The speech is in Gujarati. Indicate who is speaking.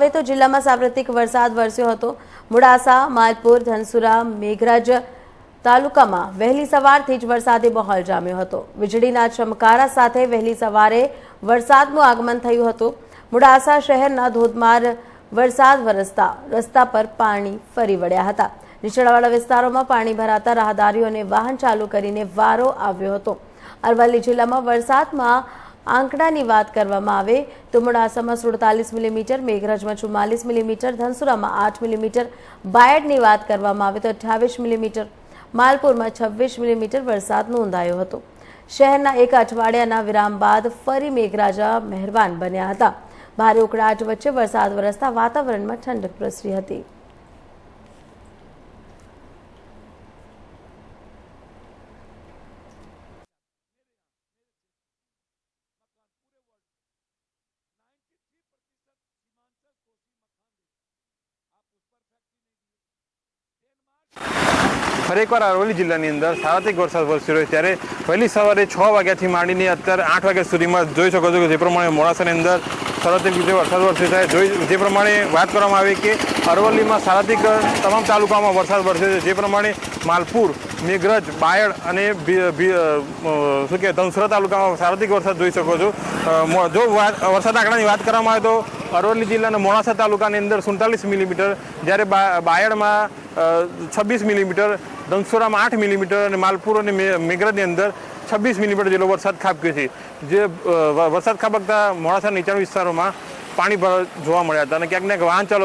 Speaker 1: હવે તો જિલ્લામાં સાર્વત્રિક વરસાદ વરસ્યો હતો. મોડાસા, માલપુર, ધનસુરા, મેઘરાજ તાલુકામાં વહેલી સવારથી જ વરસાદે માહોલ જામ્યો હતો. વીજળીના ચમકારા સાથે વહેલી સવારે વરસાદનું આગમન થયું હતું. મોડાસા શહેરના ધોધમાર વરસાદ વરસતા રસ્તા પર પાણી ફરી વળ્યા હતા. નીચાણવાળા વિસ્તારોમાં પાણી ભરાતા રાહદારીઓને વાહન ચાલુ કરીને વારો આવ્યો હતો. અરવલ્લી જિલ્લામાં વરસાદમાં આંકડાની વાત કરવામાં આવે, તો મોડાસામાં સુડતાલીસ મિલીમીટર મેઘરજમાં ચુમ્માલીસ મિલીમીટર ધનસુરામાં આઠ મિલીમીટર બાયડની વાત કરવામાં આવે તો અઠ્ઠાવીસ મિલીમીટર માલપુરમાં છવ્વીસ મિલીમીટર વરસાદ નોંધાયો હતો. શહેરના એક અઠવાડિયાના વિરામ બાદ ફરી મેઘરાજા મહેરબાન બન્યા હતા. ભારે ઉકળાટ વચ્ચે વરસાદ વરસતા વાતાવરણમાં ઠંડક પ્રસરી હતી.
Speaker 2: ફરી એકવાર અરવલ્લી જિલ્લાની અંદર સાર્વત્રિક વરસાદ વરસી રહ્યો ત્યારે વહેલી સવારે છ વાગ્યાથી માંડીને અત્યારે આઠ વાગ્યા સુધીમાં જોઈ શકો છો કે જે પ્રમાણે મોડાસાની અંદર સાર્વત્રિક રીતે વરસાદ વરસ્યો છે. જોઈ જે પ્રમાણે વાત કરવામાં આવી કે અરવલ્લીમાં સાર્વત્રિક તમામ તાલુકામાં વરસાદ વરસ્યો છે. જે પ્રમાણે માલપુર, મેઘરજ, બાયડ અને શું કે ધનસુરા તાલુકામાં સાર્વત્રિક વરસાદ જોઈ શકો છો. જો વરસાદ આંકડાની વાત કરવામાં આવે તો અરવલ્લી જિલ્લાના મોડાસા તાલુકાની અંદર સુડતાલીસ મિલીમીટર, જ્યારે બાયડમાં છવ્વીસ મિલીમીટર, ધનસુરામાં આઠ મિલીમીટર અને માલપુર અને મે- મેઘરજની અંદર છવ્વીસ મિલીમીટર જેટલો વરસાદ ખાબક્યો છે. જે વરસાદ ખાબકતા મોડાસા નીચાણ વિસ્તારોમાં પાણી જોવા મળ્યા હતા અને ક્યાંક ને ક્યાંક વાહન ચાલકો